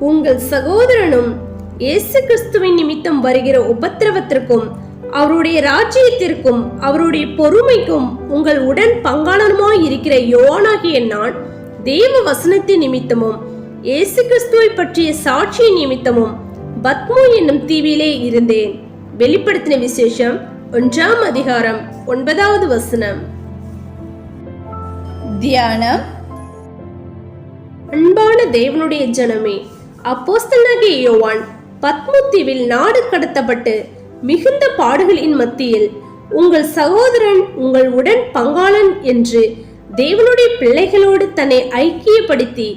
உங்கள் சகோதரனும் இயேசு கிறிஸ்துவின் நிமித்தம் வருகிற உபத்திரவத்திற்கும் அவருடைய ராஜ்யத்திற்கும் அவருடைய பொறுமைக்கும் உங்கள் உடன் பங்காளனுமாய் இருக்கிற யோவானாகிய நான் தேவ வசனத்தின் நிமித்தமும் இயேசு கிறிஸ்துவை பற்றிய சாட்சியின் நிமித்தமும் பத்மோ என்னும் தீவிலே இருந்தேன். வெளிப்படுத்தின விசேஷம் ஒன்றாம் அதிகாரம் ஒன்பதாவது வசனம். தியானம். அன்பான தேவனுடைய ஜனமே அப்போஸ்தலனாகிய யோவான் பத்முத்தீவில் நாடு கடத்தப்பட்டு மிகுந்த பாடுகளின் மத்தியில் உங்கள் சகோதரன் உங்கள் உடன் பங்காளன் என்று தேவனுடைய பிள்ளைகளோடு தன்னை ஐக்கியப்படுத்தி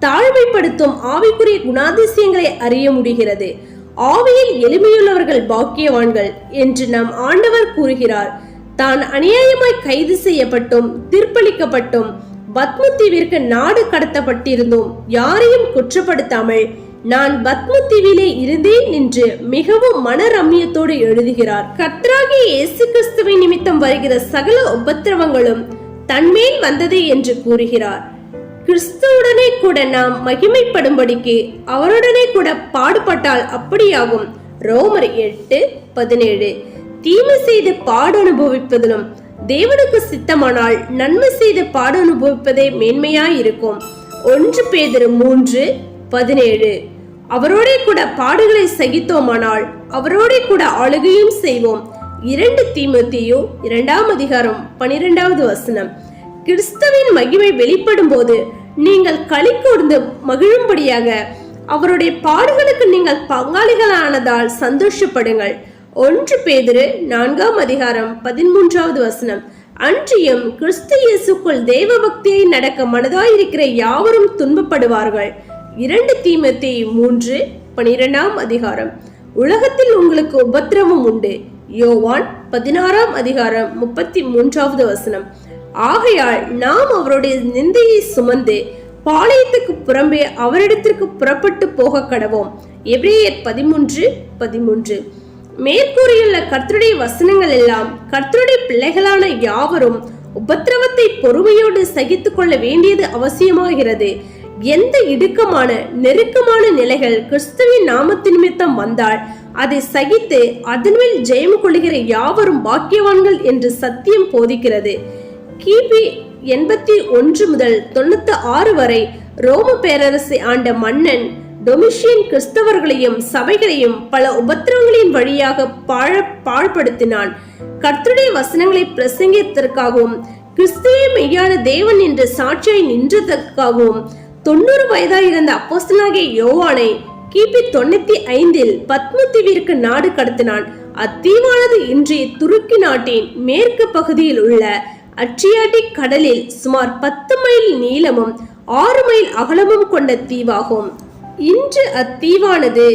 தாழ்மைப்படுத்தும் ஆவிக்குரிய குணாதிசயங்களை அறிய முடிகிறது. ஆவியில் எளிமையுள்ளவர்கள் பாக்கியவான்கள் என்று நம் ஆண்டவர் கூறுகிறார். தான் அநியாயமாய் கைது செய்யப்பட்டும் தீர்ப்பளிக்கப்பட்டும் பத்மத்தீவிற்கு நாடு கடத்தப்பட்டிருந்தோம். யாரையும் குற்றப்படுத்தாமல் நான் பத்மத்தீவிலே இருந்தேன் என்று மிகவும் மன ரம்யத்தோடு எழுதுகிறார். கத்ராகி இயேசு கிறிஸ்துவின் நிமித்தம் வருகிற சகல உபத்திரவங்களும் தன்மேல் வந்தது என்று கூறுகிறார். கிறிஸ்துவுடனே கூட நாம் மகிமைப்படும்படிக்கு அவருடனே கூட பாடுபட்டால் அப்படியாகும். ரோமர் எட்டு பதினேழு. தீமை செய்து பாடு அனுபவிப்பதிலும் தேவனுக்கு சித்தமானால் நன்மை செய்து பாடு அனுபவிப்பதே மேன்மையாயிருக்கும். ஒன்று பேதர் மூன்று பதினேழு. அவரோடே கூட பாடுகளை சகித்தோமானால் அவரோடே கூட ஆளுகையும் செய்வோம். இரண்டு தீமோத்தேயு இரண்டாம் அதிகாரம் பனிரெண்டாவது வசனம். கிறிஸ்தவின் மகிமை வெளிப்படும் போது நீங்கள் களி கூர்ந்து மகிழும்படியாக அவருடைய பாடுகளுக்கு நீங்கள் பங்காளிகளானதால் சந்தோஷப்படுங்கள். ஒன்று பேதிரு நான்காம் அதிகாரம் பதிமூன்றாவது வசனம். அன்றியும் கிறிஸ்து இயேசுக்குள் தேவ பக்தியை நடக்க மனதாயிருக்கிற யாவரும் துன்பப்படுவார்கள். இரண்டு தீமத்தே மூன்று பனிரெண்டாம் அதிகாரம். உலகத்தில் உங்களுக்கு உபத்திரவம் உண்டு. யோவான் பதினாறாம் அதிகாரம் முப்பத்தி மூன்றாவது வசனம். ஆகையால் நாம் அவருடைய நிந்தையை சுமந்து பாளையத்துக்கு புறம்பே அவரிடத்திற்கு புறப்பட்டு போக கடவோம் எபிரேயர் பதிமூன்று பதிமூன்று. மேற்கூறியுள்ள கர்த்தருடைய வசனங்கள் எல்லாம் கர்த்தருடைய பிள்ளைகளான யாவரும் உபத்திரவத்தை பொறுமையோடு சகித்துக் கொள்ள வேண்டியது அவசியமாகிறது. எந்த இடுக்கமான நெருக்கமான நிலைகள் கிறிஸ்துவின் நாமத்து நிமித்தம் வந்தால் அதை சகித்து அதன்மேல் ஜெயம் கொள்கிற யாவரும் பாக்கியவான்கள் என்று சத்தியம் போதிக்கிறது. கிபி எண்பத்தி ஒன்று முதல் தொண்ணூத்தி ஆறு வரை ரோம பேரரசை ஆண்ட மன்னன் டொமிஷியன் கிறிஸ்தவர்களையும் சபைகளையும் பல உபத்திரவங்களின் வழியாக பாழ பாழ்படுத்தினான். கர்த்தருடைய வசனங்களை பிரசங்கித்ததற்காகவும் கிறிஸ்துவே மெய்யான தேவன் என்ற சாட்சியாய் நின்றதற்காகவும் தொண்ணூறு வயதாயிருந்த அப்போஸ்தலனாகிய யோவானை கிபி தொண்ணூத்தி ஐந்தில் பத்மத்தீவிற்கு நாடு கடத்தினான். அத்தீவானது இன்றைய துருக்கி நாட்டின் மேற்கு பகுதியில் உள்ள அட்ரியாட்டிக் கடலில் சுமார் பத்து மைல் நீளமும் ஆறு மைல் அகலமும் கொண்ட தீவாகும். இன்று அத்தீவானது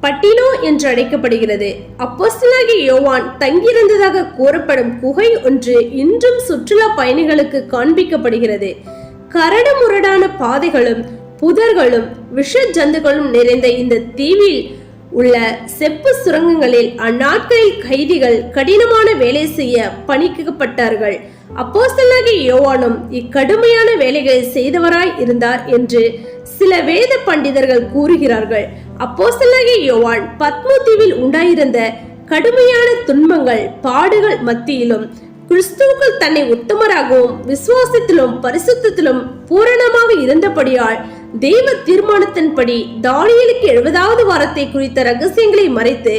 பட்டினோ என்று அழைக்கப்படுகிறது. அப்போஸ்தலனாகிய யோவான் தங்கியிருந்ததாக கூறப்படும் குகை ஒன்று இன்றும் சுற்றுலா பயணிகளுக்கு காண்பிக்கப்படுகிறது. கரடுமுரடான பாதைகளும் புதர்களும் விஷ ஜந்துகளும் நிறைந்த இந்த தீவில் உள்ள செப்பு சுரங்கங்களில் அந்நாட்களில் கைதிகள் கடினமான வேலை செய்ய பணிக்கப்பட்டார்கள் அப்போசலாகி யோவானும் இக்கடுமையான வேலைகளை செய்தவராய் இருந்தார் என்று சில வேத பண்டிதர்கள் கூறுகிறார்கள். அப்போசலாகி யோவான் பத்மோ தீவில் உண்டாயிருந்த கடுமையான துன்பங்கள் பாடுகள் மத்தியிலும் கிறிஸ்துவுக்குள் தன்னை உத்தமராகவும் விசுவாசத்திலும் பரிசுத்தத்திலும் பூரணமாக இருந்தபடியால் தெய்வ தீர்மானத்தின்படி தானியலுக்கு எழுபதாவது வாரத்தை குறித்த ரகசியங்களை மறைத்து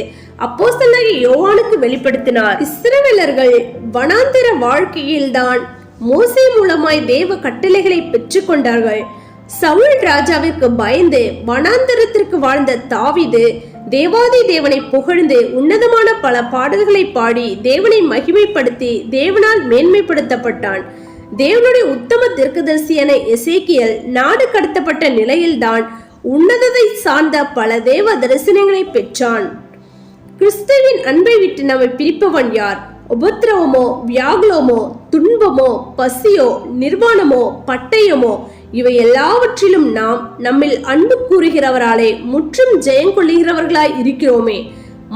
அப்போஸ்தலனாகிய யோவானுக்கு வெளிப்படுத்தினார். இஸ்ரவேலர்கள் வனாந்திர வாழ்க்கையில்தான் மோசை மூலமாய் தேவ கட்டளைகளை பெற்றுக்கொண்டார்கள். சவுல் ராஜாவிற்கு பயந்து வனாந்தரத்திற்கு வாழ்ந்த தாவிது தேவாதி தேவனை புகழ்ந்து உன்னதமான பல பாடல்களை பாடி தேவனை மகிமைப்படுத்தி தேவனால் மேன்மைப்படுத்தப்பட்டான். தேவனுடைய உத்தம தீர்க்கதரிசியான எசேக்கியல் நாடு கடத்தப்பட்ட நிலையில்தான் உன்னதத்தை சார்ந்த பல தேவ தரிசனங்களை பெற்றான். கிறிஸ்துவின் அன்பை விட்டு நம்மை பிரிப்பவன் யார்? உபத்திரவமோ வியாகுலமோ துன்பமோ பசியோ நிர்வாணமோ பட்டயமோ இவை எல்லாவற்றிலும் நாம் நம்மில் அன்பு கூறுகிறவராலே முற்றும் ஜெயம் கொள்ளுகிறவர்களாய் இருக்கிறோமே.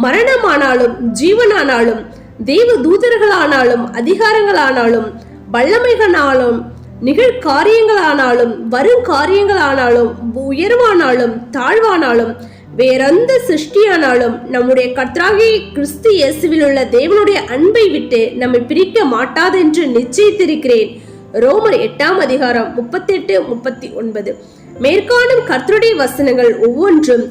மரணமானாலும் ஜீவனானாலும் தெய்வ தூதர்களானாலும் அதிகாரங்களானாலும் வல்லமைகளாலும் நிகழ் காரியங்களானாலும் வரும் காரியங்களானாலும் உயர்வானாலும் தாழ்வானாலும் வேறெந்த சிருஷ்டியானாலும் நம்முடைய கத்ராகி கிறிஸ்து இயேசுவில் உள்ள தேவனுடைய அன்பை விட்டு நம்மை பிரிக்க மாட்டாதென்று நிச்சயித்திருக்கிறேன். ரோமர் எட்டாம் அதிகாரம் முப்பத்தெட்டு முப்பத்தி ஒன்பது மேற்காணும் கர்த்தருடைய வசனங்கள் ஒவ்வொன்றும்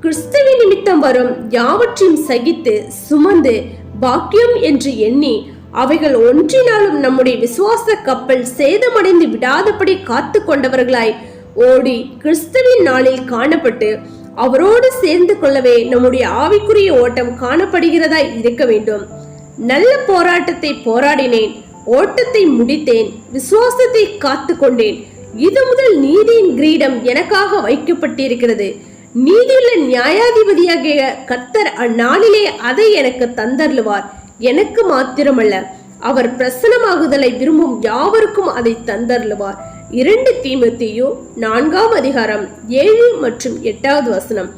கிறிஸ்துவின் நிமித்தம் வரும் யாவற்றையும் சகித்து சுமந்து பாக்கியம் என்று எண்ணி அவைகள் ஒன்றினாலும் நம்முடைய விசுவாச கப்பல் சேதமடைந்து விடாதபடி காத்து கொண்டவர்களாய் ஓடி கிறிஸ்துவின் நாளில் காணப்பட்டு அவரோடு சேர்ந்து கொள்ளவே நம்முடைய ஆவிக்குரிய ஓட்டம் காணப்படுகிறதாய் இருக்க வேண்டும். நல்ல போராட்டத்தை போராடினேன் ஓட்டத்தை முடித்தேன் விசுவாசத்தை காத்து கொண்டேன். இது முதல் நீதியின் கிரீடம் எனக்காக வைக்கப்பட்டிருக்கிறது. நீதியுள்ள நியாயாதிபதியாகிய கர்த்தர் அந்நாளிலே அதை எனக்கு தந்தருளுவார். எனக்கு மாத்திரமல்ல. அவர் பிரசனமாகுதலை விரும்பும் யாவருக்கும் அதை தந்தருளுவார். இரண்டு தீமோத்தேயு நான்காம் அதிகாரம் ஏழு மற்றும் எட்டாவது வசனம்.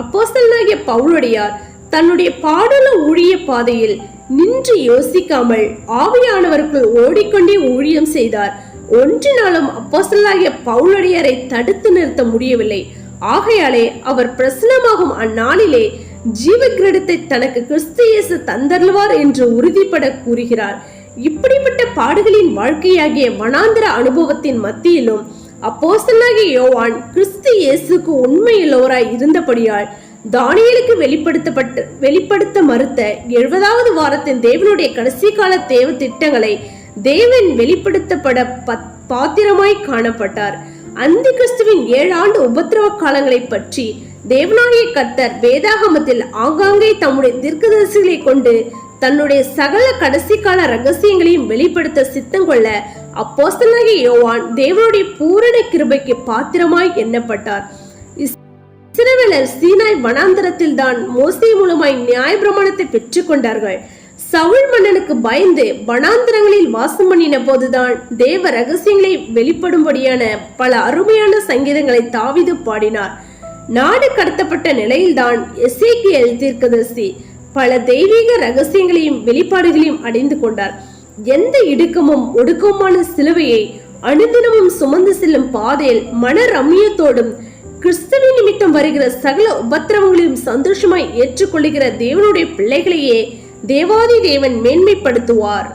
அப்போஸ்தலனாகிய பவுலுடையார் தன்னுடைய பாடல ஊழிய பாதையில் நின்று யோசிக்காமல் ஆவியானவருக்குள் ஓடிக்கொண்டே ஊழியம் செய்தார். ஒன்றினாலும் அப்போசலாகிய பவுலுடையாரை தடுத்து நிறுத்த முடியவில்லை. ஆகையாலே அவர் பிரசனமாகும் அந்நாளிலே ஜீவ கிரீடத்தை தனக்கு கிறிஸ்து இயேசு தந்தருள்வார் என்று உறுதிப்பட கூறுகிறார். இப்படிப்பட்ட பாடுகளின் வாழ்க்கையாகிய வனாந்திர அனுபவத்தின் மத்தியிலும் அப்போஸ்தலனாகிய யோவான் கிறிஸ்து இயேசுக்கு உண்மையுள்ளவராய் இருந்தபடியால் தானியலுக்கு வெளிப்படுத்தப்பட்டு வெளிப்படுத்த மறுத்த எழுபதாவது வாரத்தின் தேவனுடைய கடைசி கால தேவ திட்டங்களை தேவன் வெளிப்படுத்தப்பட பத்- பாத்திரமாய் காணப்பட்டார். அந்தி கிறிஸ்துவின் ஏழாண்டு உபத்திரவ காலங்களை பற்றி தேவனாகிய கர்த்தர் வேதாகமத்தில் ஆங்காங்கே தம்முடைய தீர்க்கதரிசிகளை கொண்டு தன்னுடைய சகல கடைசி கால ரகசியங்களையும் வெளிப்படுத்த சித்தம் கொள்ள அப்போஸ்தலனாகிய யோவான் தேவனுடைய பூரண கிருபைக்கு பாத்திரமாய் எண்ணப்பட்டார். இஸ்- இஸ்ரவேலர் சீனாய் வனாந்தரத்தில் தான் மோசே மூலமாய் பெற்றுக் பெற்றுக்கொண்டார்கள் சவுள் மன்னனுக்கு பயந்து வனாந்திரங்களில் வாசம் பண்ணின போதுதான் தேவ ரகசியங்களை வெளிப்படும்படியான பல அருமையான சங்கீதங்களை தாவிது பாடினார். நாடு கடத்தப்பட்ட நிலையில்தான் எசேக்கியேல் தீர்க்கதரிசி பல தெய்வீக ரகசியங்களையும் வெளிப்பாடுகளையும் அடைந்து கொண்டார். எந்த இடுக்கமும் ஒடுக்கமான சிலுவையை அனுதினமும் சுமந்து செல்லும் பாதையில் மன ரம்மியத்தோடும் கிறிஸ்துவின் நிமித்தம் வருகிற சகல உபத்திரவங்களையும் சந்தோஷமாய் ஏற்றுக்கொள்ளுகிற தேவனுடைய பிள்ளைகளையே தேவாதி தேவன் மேன்மைப்படுத்துவார்.